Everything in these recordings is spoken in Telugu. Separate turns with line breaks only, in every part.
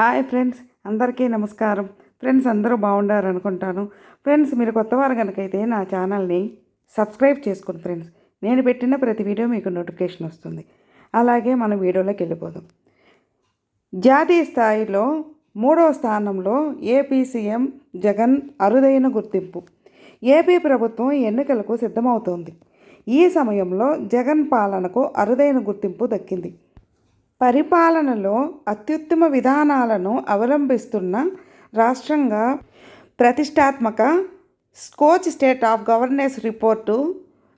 హాయ్ ఫ్రెండ్స్ అందరికీ నమస్కారం. ఫ్రెండ్స్ అందరూ బాగుండారు అనుకుంటాను ఫ్రెండ్స్ మీరు కొత్తవారు కనుకైతే నా ఛానల్ని సబ్స్క్రైబ్ చేసుకోండి ఫ్రెండ్స్. నేను పెట్టిన ప్రతి వీడియో మీకు నోటిఫికేషన్ వస్తుంది. అలాగే మన వీడియోలోకి వెళ్ళిపోదాం. జాతీయ స్థాయిలో మూడవ స్థానంలో ఏపీ సీఎం జగన్ అరుదైన గుర్తింపు. ఏపీ ప్రభుత్వం ఎన్నికలకు సిద్ధమవుతోంది. ఈ సమయంలో జగన్ పాలనకు అరుదైన గుర్తింపు దక్కింది. పరిపాలనలో అత్యుత్తమ విధానాలను అవలంబిస్తున్న రాష్ట్రంగా ప్రతిష్టాత్మక Skoch state of governance report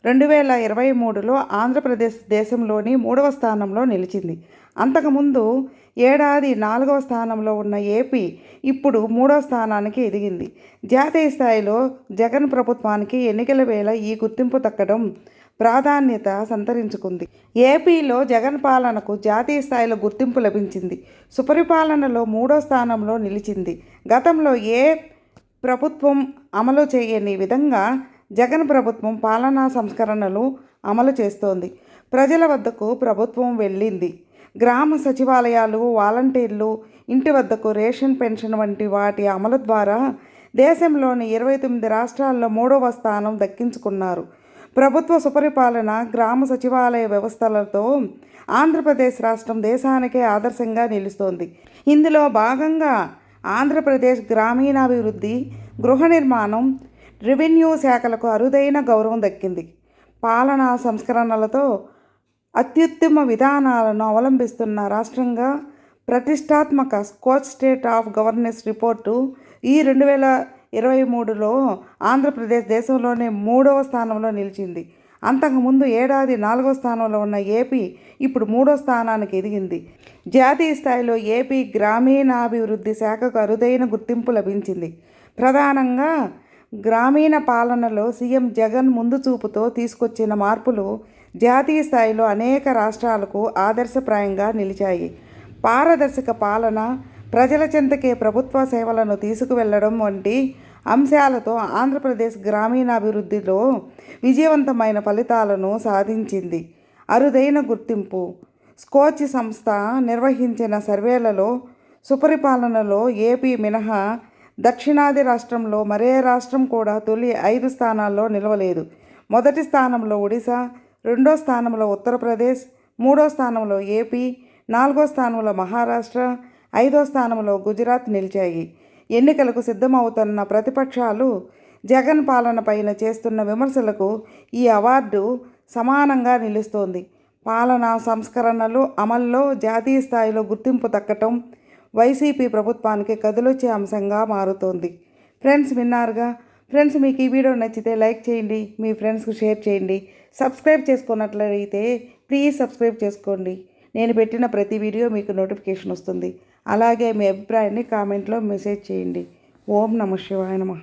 రెండు వేల ఇరవై మూడులో ఆంధ్రప్రదేశ్ దేశంలోని మూడవ స్థానంలో నిలిచింది. అంతకుముందు ఏడాది నాలుగవ స్థానంలో ఉన్న ఏపీ ఇప్పుడు మూడవ స్థానానికి ఎదిగింది. జాతీయ స్థాయిలో జగన్ ప్రభుత్వానికి ఎన్నికల వేళ ఈ గుర్తింపు దక్కడం ప్రాధాన్యత సంతరించుకుంది. ఏపీలో జగన్ పాలనకు జాతీయ స్థాయిలో గుర్తింపు లభించింది. సుపరిపాలనలో మూడో స్థానంలో నిలిచింది. గతంలో ఏ ప్రభుత్వం అమలు చేయని విధంగా జగన్ ప్రభుత్వం పాలనా సంస్కరణలు అమలు చేస్తోంది. ప్రజల వద్దకు ప్రభుత్వం వెళ్ళింది. గ్రామ సచివాలయాలు వాలంటీర్లు ఇంటి వద్దకు రేషన్ పెన్షన్ వంటి వాటి అమలు ద్వారా దేశంలోని ఇరవై తొమ్మిది రాష్ట్రాల్లో మూడవ స్థానం దక్కించుకున్నారు. ప్రభుత్వ సుపరిపాలన గ్రామ సచివాలయ వ్యవస్థలతో ఆంధ్రప్రదేశ్ రాష్ట్రం దేశానికే ఆదర్శంగా నిలుస్తోంది. ఇందులో భాగంగా ఆంధ్రప్రదేశ్ గ్రామీణాభివృద్ధి గృహ నిర్మాణం రెవెన్యూ శాఖలకు అరుదైన గౌరవం దక్కింది. పాలనా సంస్కరణలతో అత్యుత్తమ విధానాలను అవలంబిస్తున్న రాష్ట్రంగా ప్రతిష్టాత్మక Skoch state of governance report ఈ రెండు వేల ఇరవై మూడులో ఆంధ్రప్రదేశ్ దేశంలోనే మూడవ స్థానంలో నిలిచింది. అంతకుముందు ఏడాది నాలుగో స్థానంలో ఉన్న ఏపీ ఇప్పుడు మూడో స్థానానికి ఎదిగింది. జాతీయ స్థాయిలో ఏపీ గ్రామీణాభివృద్ధి శాఖకు అరుదైన గుర్తింపు లభించింది. ప్రధానంగా గ్రామీణ పాలనలో సీఎం జగన్ ముందు చూపుతో తీసుకొచ్చిన మార్పులు జాతీయ స్థాయిలో అనేక రాష్ట్రాలకు ఆదర్శప్రాయంగా నిలిచాయి. పారదర్శక పాలన ప్రజల చెంతకే ప్రభుత్వ సేవలను తీసుకువెళ్ళడం వంటి అంశాలతో ఆంధ్రప్రదేశ్ గ్రామీణాభివృద్ధిలో విజయవంతమైన ఫలితాలను సాధించింది. అరుదైన గుర్తింపు. స్కోచ్ సంస్థ నిర్వహించిన సర్వేలలో సుపరిపాలనలో ఏపీ మినహా దక్షిణాది రాష్ట్రంలో మరే రాష్ట్రం కూడా తొలి ఐదు స్థానాల్లో నిలవలేదు. మొదటి స్థానంలో ఒడిశా రెండో స్థానంలో ఉత్తరప్రదేశ్ మూడో స్థానంలో ఏపీ నాలుగో స్థానంలో మహారాష్ట్ర ఐదో స్థానంలో గుజరాత్ నిలిచాయి. ఎన్నికలకు సిద్ధమవుతున్న ప్రతిపక్షాలు జగన్ పాలన పైన చేస్తున్న విమర్శలకు ఈ అవార్డు సమానంగా నిలుస్తోంది. పాలనా సంస్కరణలు అమల్లో జాతీయ స్థాయిలో గుర్తింపు దక్కటం వైసీపీ ప్రభుత్వానికి కదిలొచ్చే అంశంగా మారుతోంది. ఫ్రెండ్స్ విన్నారుగా? ఫ్రెండ్స్ మీకు ఈ వీడియో నచ్చితే లైక్ చేయండి మీ ఫ్రెండ్స్కి షేర్ చేయండి. సబ్స్క్రైబ్ చేసుకున్నట్లయితే ప్లీజ్ సబ్స్క్రైబ్ చేసుకోండి. నేను పెట్టిన ప్రతి వీడియో మీకు నోటిఫికేషన్ వస్తుంది. అలాగే మీ అభిప్రాయాన్ని కామెంట్లో మెసేజ్ చేయండి. ఓం నమ శివాయ నమః.